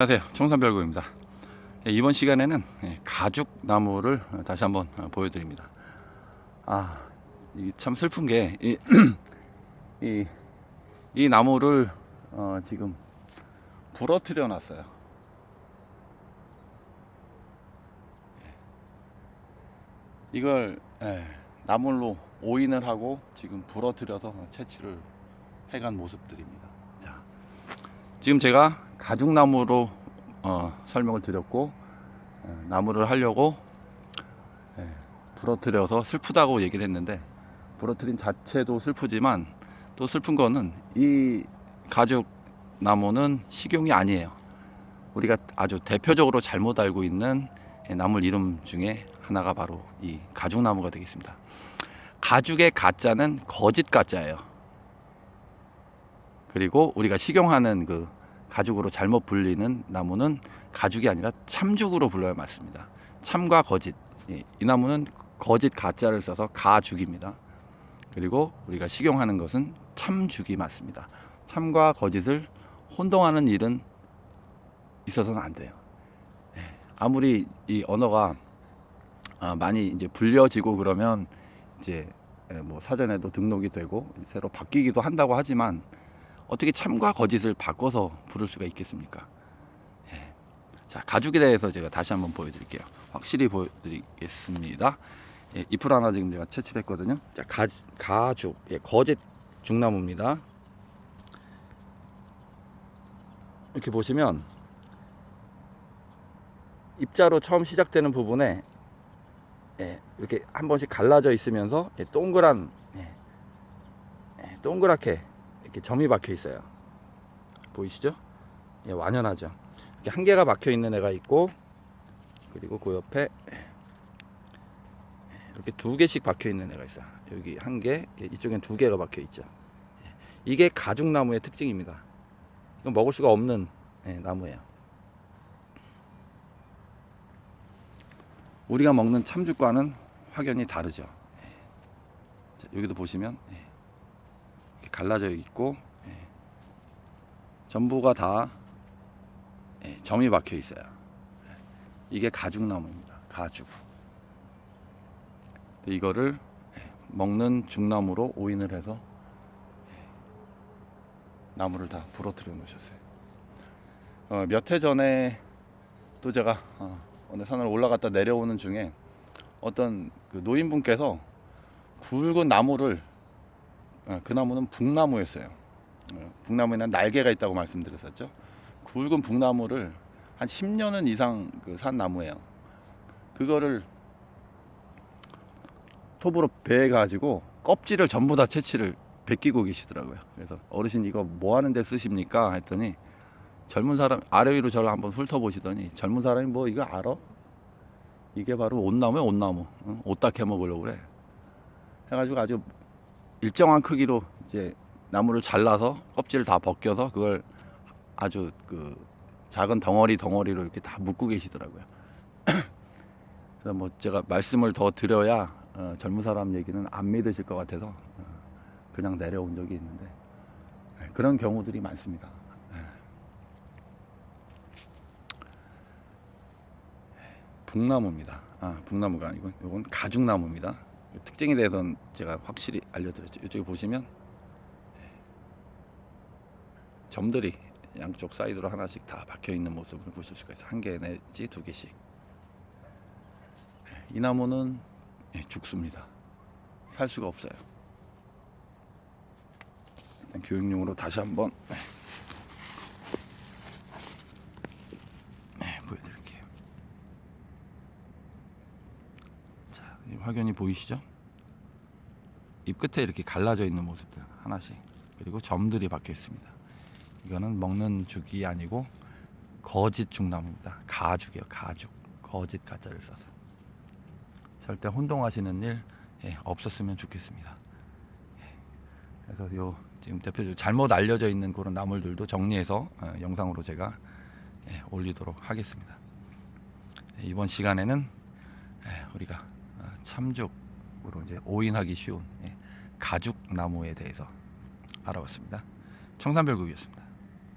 안녕하세요. 청산별구입니다. 예, 이번 시간에는 예, 가죽 나무를 어, 다시 한번 어, 보여드립니다. 아, 이참 슬픈 게, 이, 이, 이 나무를 어, 지금 부러뜨려 놨어요. 예. 이걸 예, 나물로 오인을 하고 지금 부러뜨려서 채취를 해간 모습들입니다. 자, 지금 제가 가죽나무로 어, 설명을 드렸고 어, 나무를 하려고 예, 부러뜨려서 슬프다고 얘기를 했는데 부러뜨린 자체도 슬프지만 또 슬픈 거는 이 가죽 나무는 식용이 아니에요. 우리가 아주 대표적으로 잘못 알고 있는 예, 나물 이름 중에 하나가 바로 이 가죽나무가 되겠습니다. 가죽의 가짜는 거짓 가짜예요. 그리고 우리가 식용하는 그 가죽으로 잘못 불리는 나무는 가죽이 아니라 참죽으로 불러야 맞습니다. 참과 거짓. 예, 이 나무는 거짓 가짜를 써서 가죽입니다. 그리고 우리가 식용하는 것은 참죽이 맞습니다. 참과 거짓을 혼동하는 일은 있어서는 안 돼요. 예, 아무리 이 언어가 아, 많이 이제 불려지고 그러면 이제 예, 뭐 사전에도 등록이 되고 새로 바뀌기도 한다고 하지만 어떻게 참과 거짓을 바꿔서 부를 수가 있겠습니까? 예. 자 가죽에 대해서 제가 다시 한번 보여드릴게요. 확실히 보여드리겠습니다. 예, 잎을 하나 지금 제가 채취했거든요. 자 가, 가죽, 예, 거짓 중나무입니다. 이렇게 보시면 입자로 처음 시작되는 부분에 예, 이렇게 한 번씩 갈라져 있으면서 예, 동그란 예, 예, 동그랗게 이렇게 점이 박혀 있어요. 보이시죠? 예, 완연하죠. 이렇게 한 개가 박혀 있는 애가 있고 그리고 그 옆에 이렇게 두 개씩 박혀 있는 애가 있어요. 여기 한 개, 예, 이쪽엔 두 개가 박혀 있죠. 예, 이게 가죽나무의 특징입니다. 이건 먹을 수가 없는 예, 나무예요. 우리가 먹는 참죽과는 확연히 다르죠. 여기도 보시면 갈라져 있고 예. 전부가 다 예, 점이 박혀 있어요. 예. 이게 가죽나무입니다. 가죽. 이거를 예, 먹는 죽나무로 오인을 해서 예, 나무를 다 부러뜨려 놓으셨어요. 어, 몇해 전에 또 제가 어, 어느 산을 올라갔다 내려오는 중에 어떤 그 노인분께서 굵은 나무를 어, 그 나무는 북나무였어요. 어, 북나무에는 날개가 있다고 말씀드렸었죠. 굵은 북나무를 한 10년은 이상 그산 나무예요. 그거를 톱으로 베어 가지고 껍질을 전부 다 채취를 베끼고 계시더라고요. 그래서 어르신 이거 뭐 하는데 쓰십니까? 했더니 젊은 사람 아래 위로 저를 한번 훑어보시더니 젊은 사람이 뭐 이거 알아? 이게 바로 온나무야 온나무. 응? 옷 닦여 먹으려고 그래. 해가지고 아주 일정한 크기로 이제 나무를 잘라서 껍질을 다 벗겨서 그걸 아주 그 작은 덩어리 덩어리로 이렇게 다 묶고 계시더라고요. 그래서 뭐 제가 말씀을 더 드려야 어, 젊은 사람 얘기는 안 믿으실 것 같아서 어, 그냥 내려온 적이 있는데 네, 그런 경우들이 많습니다. 네. 북나무입니다. 아, 북나무가 아니고 이건 가죽나무입니다. 특징에 대해서는 제가 확실히 알려드렸죠. 이쪽에 보시면 예, 점들이 양쪽 사이드로 하나씩 다 박혀 있는 모습을 보실 수가 있어요. 한 개 내지 두 개씩. 예, 이 나무는 예, 죽습니다. 살 수가 없어요. 교육용으로 다시 한번 예, 예, 보여드릴게요. 자, 이 확연히 보이시죠? 잎 끝에 이렇게 갈라져 있는 모습들 하나씩 그리고 점들이 박혀 있습니다. 이거는 먹는 죽이 아니고 거짓 죽나무입니다. 가죽이요, 가죽. 거짓 가짜를 써서 절대 혼동하시는 일 예, 없었으면 좋겠습니다. 예, 그래서 요 지금 대표적으로 잘못 알려져 있는 그런 나물들도 정리해서 어, 영상으로 제가 예, 올리도록 하겠습니다. 예, 이번 시간에는 예, 우리가 어, 참죽으로 이제 오인하기 쉬운 예, 가죽 나무에 대해서 알아봤습니다. 청산별국이었습니다.